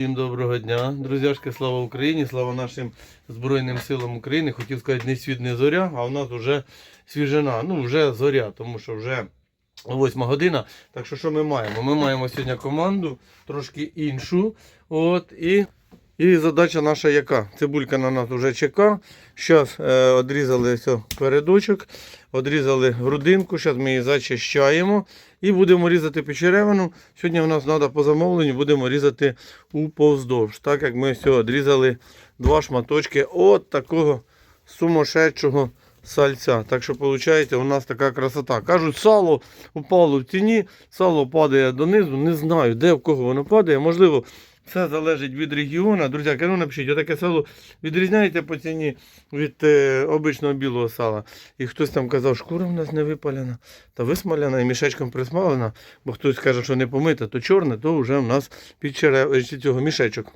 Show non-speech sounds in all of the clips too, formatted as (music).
Всім доброго дня, друзяшки, слава Україні, слава нашим Збройним силам України. Хотів сказати, не світ, не зоря, а в нас вже свіжина. Ну, вже зоря, тому що вже 8 година. Так що що ми маємо? Ми маємо сьогодні команду трошки іншу. От, і, і задача наша яка? Цибулька на нас вже чека. Зараз е, відрізали все, передочок, відрізали грудинку, зараз ми її зачищаємо. І будемо різати печеревину. Сьогодні в нас треба по замовленню, будемо різати уповздовж. Так як ми сьогодні відрізали два шматочки от такого сумасшедшого сальця. Так що виходить, у нас така красота. Кажуть, сало упало в тіні, сало падає донизу. Не знаю, де в кого воно падає. Можливо, все залежить від регіону. Друзяки, ну напишіть, отаке сало відрізняється по ціні від е, обичного білого сала. І хтось там казав, шкура в нас не випалена, та висмаляна і мішечком присмалена, бо хтось каже, що не помита, то чорне, то вже в нас під черев... цього мішечок.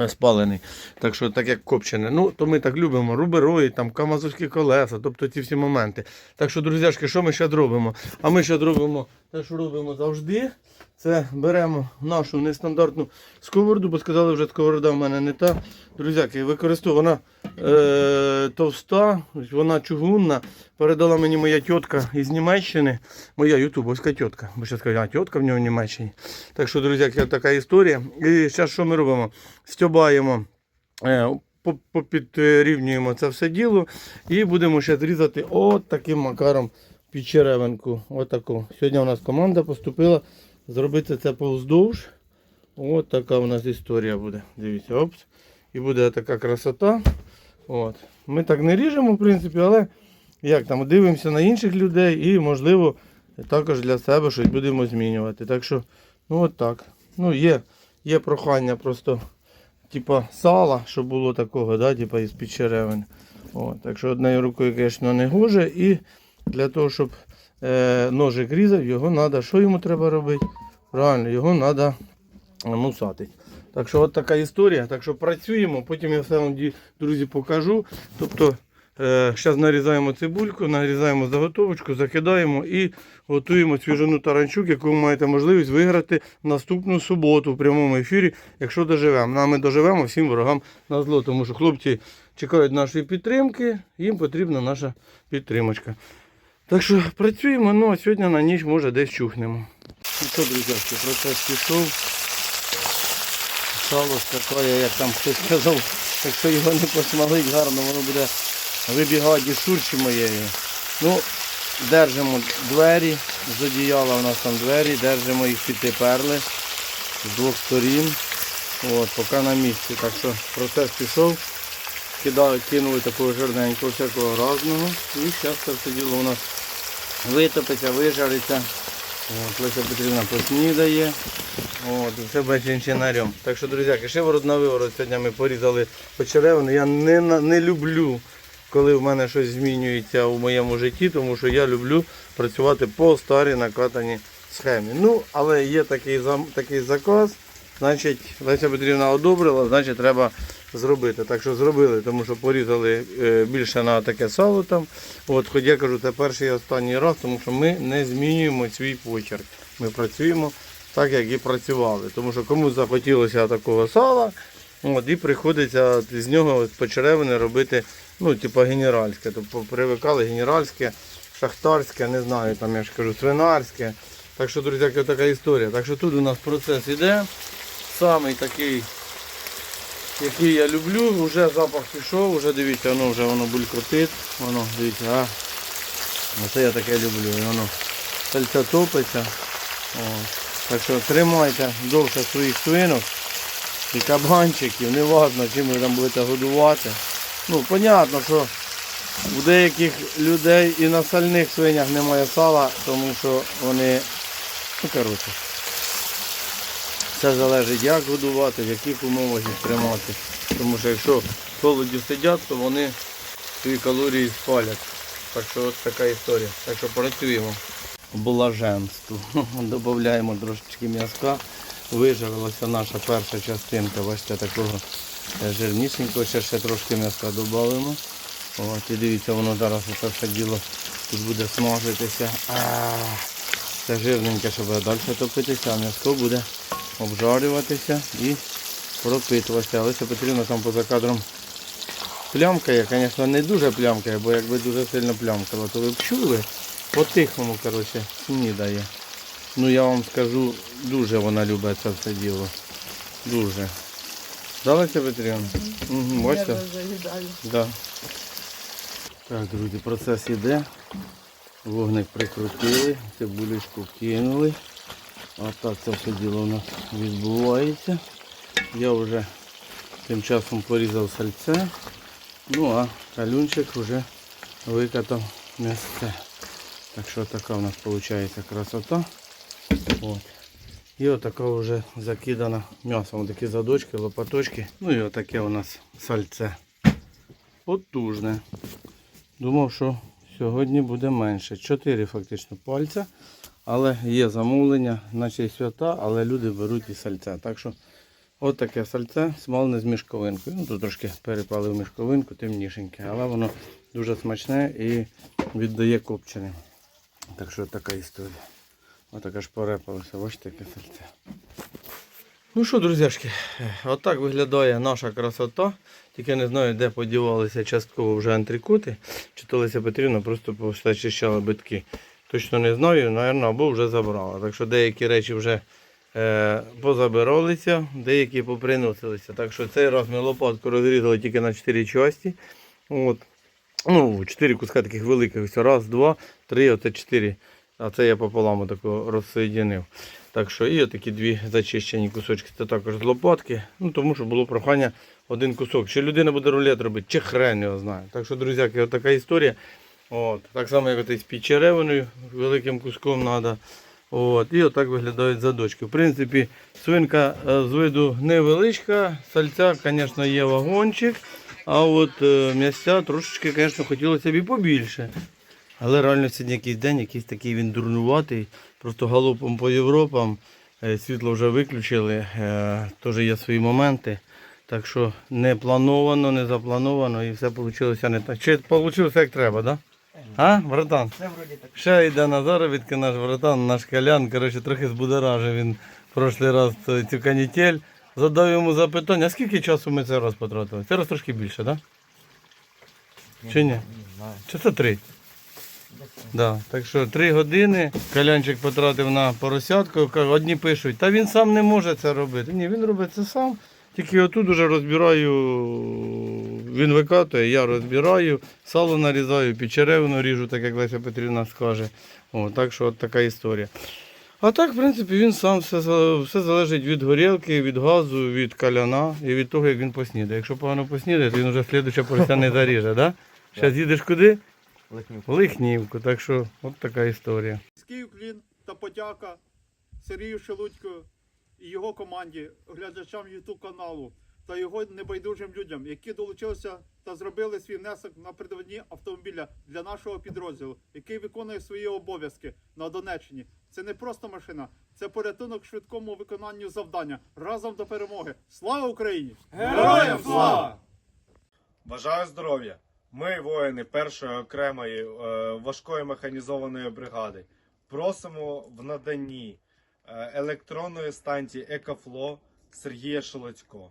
е, Спалений, так що так як копчене. Ну, то ми так любимо. Руберої, там камазовські колеса, тобто ці всі моменти. Так що, друзяшки, що ми ще робимо? А ми ще робимо те, що робимо завжди. Це беремо нашу нестандартну сковороду, бо сказали, вже сковорода в мене не та. Друзяки, використовую е, товста, вона чугунна. Передала мені моя тітка із Німеччини. Моя ютубовська тітка. Бо ще сказати, а тітка в нього в Німеччині. Так що, друзяки, така історія. І зараз що ми робимо? Стьобаємо. Е, попідрівнюємо це все діло і будемо ще зрізати от таким макаром під черевинку. Отаку. Сьогодні у нас команда поступила зробити це повздовж. От така у нас історія буде. Дивіться, опс. І буде така красота. От. Ми так не ріжемо, в принципі, але як там, дивимося на інших людей і, можливо, також для себе щось будемо змінювати. Так що, ну от так. Ну, є, є прохання просто типа сала, щоб було такого, да, типа із під черевин. От, так що однією рукою, звісно, не гоже. І для того, щоб е, ножик різав, його треба. Що йому треба робити? Правильно, його треба мусати. Так що от така історія. Так що працюємо, потім я все вам, друзі, покажу. Тобто, зараз нарізаємо цибульку, нарізаємо заготовочку, закидаємо і готуємо свіжину таранчук, яку ви маєте можливість виграти наступну суботу в прямому ефірі, якщо доживемо. Ну, а ми доживемо всім ворогам на зло, тому що хлопці чекають нашої підтримки, їм потрібна наша підтримочка. Так що працюємо, ну а сьогодні на ніч може десь чухнемо. Ну що, друзі, процес пішов. Сало скакає, як там хтось сказав, якщо його не посмалить гарно, воно буде вибігати із шурчі моєї. Ну, держимо двері, з одіяла у нас там двері, держимо їх підтеперли з двох сторін. От, поки на місці. Так що процес пішов. Кидали, кинули такого жирненького, всякого разного. І зараз це все діло у нас витопиться, вижариться. От, Леся Петрівна поснідає. От, все без. Так що, друзяки, шиворот на виворот сьогодні ми порізали почеревину. Я не, не люблю, коли в мене щось змінюється у моєму житті, тому що я люблю працювати по старій накатаній схемі. Ну, але є такий, такий заказ, значить Леся Петрівна одобрила, значить треба зробити. Так що зробили, тому що порізали е, більше на таке сало там. От, хоч я кажу, це перший і останній раз, тому що ми не змінюємо свій почерк. Ми працюємо так, як і працювали. Тому що комусь захотілося такого сала, от, і приходиться з нього почеревини робити ну, типу, генеральське. Тобто привикали генеральське, шахтарське, не знаю, там я ж кажу, свинарське. Так що, друзі, така історія. Так що тут у нас процес іде. Самий такий, який я люблю, вже запах пішов, вже дивіться, воно вже воно булькотить. Воно, дивіться, а. Оце я таке люблю. І воно сальця топиться. О. Так що тримайте довше своїх свинок і кабанчиків, не важно, чим ви там будете годувати. Ну, понятно, що у деяких людей і на сальних свинях немає сала, тому що вони, ну коротше, все залежить як годувати, в яких умовах їх тримати. Тому що якщо холоді сидять, то вони свої калорії спалять. Так що от така історія. Так що працюємо. Блаженство. (laughs) Додаємо трошечки м'язка. Вижарилася наша перша частинка, бачите, такого е, жирнішенького, ще, ще трошки м'язка додаємо. От, і дивіться, воно зараз це все діло тут буде смажитися. Це жирненьке, щоб далі топитися, а м'язко буде обжарюватися і пропитуватися. Олеся Петрівна там поза кадром плямкає, звісно, не дуже плямкає, бо якби дуже сильно плямкало, то ви б чули. По-тихому, коротше, снідає. Ну я вам скажу, дуже вона любить це все діло. Дуже. Да, Леся Петрівна? Угу, бачите? Да. Так, друзі, процес іде. Вогник прикрутили, цибулечку кинули. А так це все діло у нас відбувається. Я вже тим часом порізав сальце. Ну а калюнчик вже викатав м'ясце. Так що така у нас виходить красота. От. І отака вже закидана м'ясом. Такі задочки, лопаточки. Ну і отаке у нас сальце. Потужне. Думав, що сьогодні буде менше. Чотири фактично пальця. Але є замовлення, наче й свята, але люди беруть і сальця. Так що от таке сальце смалене з мішковинкою. Ну тут трошки перепалив мішковинку, темнішеньке, але воно дуже смачне і віддає копченим. Так що така історія. Отака ж порепалося, бачите, яке сальце. Ну що, друзяшки, отак виглядає наша красота. Тільки не знаю, де подівалися частково вже антрикоти. Чи Леся Петрівна просто почищала битки. Точно не знаю, напевно, або вже забрала. Так що деякі речі вже е, позабиралися, деякі поприносилися. Так що цей раз ми лопатку розрізали тільки на 4 часті. От. Ну, 4 куска таких великих. Ось Раз, два, три, оце 4. А це я пополам розсоєдинив. Так що і отакі дві зачищені кусочки. Це також з лопатки. Ну тому що було прохання один кусок. Чи людина буде рулет робити, чи хрен його знає. Так що, друзяки, отака історія. От. Так само, як отий з пічеревиною, великим куском треба. От. І отак виглядають задочки. В принципі, свинка е, з виду невеличка, сальця, звісно, є вагончик. А от е, м'ясця трошечки, звісно, хотілося б і побільше. Але реально сьогодні якийсь день, якийсь такий він дурнуватий. Просто галопом по Європам. Е, Світло вже виключили. Теж є свої моменти. Так що не плановано, не заплановано і все вийшло не так. Чи вийшло як треба, так? Да? А, братан? Це вроді так. Ще йде на заробітки наш братан, наш колян. Коротше, трохи збудоражив він прошлий раз цю- цю канітель. Задав йому запитання, а скільки часу ми це раз потратили? Це раз трошки більше, так? Да? Чи ні? Чи це три? Да. Так що три години Калянчик потратив на поросятку. Одні пишуть, та він сам не може це робити. Ні, він робить це сам. Тільки отут уже розбираю, він викатує, я розбираю, сало нарізаю, печеревину ріжу, так як Леся Петрівна скаже. О, так що от така історія. А так, в принципі, він сам все, все залежить від горілки, від газу, від каляна і від того, як він поснідає. Якщо погано поснідає, то він вже слідуче порося не заріже. Да? Зараз їдеш куди? Лихнюк. В Лихнівку, так що от така історія. Низький уклін та подяка Сергію Шелудько і його команді, глядачам YouTube каналу та його небайдужим людям, які долучилися та зробили свій внесок на придбанні автомобіля для нашого підрозділу, який виконує свої обов'язки на Донеччині. Це не просто машина, це порятунок швидкому виконанню завдання. Разом до перемоги. Слава Україні! Героям слава! Бажаю здоров'я! Ми, воїни першої окремої е, важкої механізованої бригади, просимо в наданні е, електронної станції Екофло Сергія Шелоцько.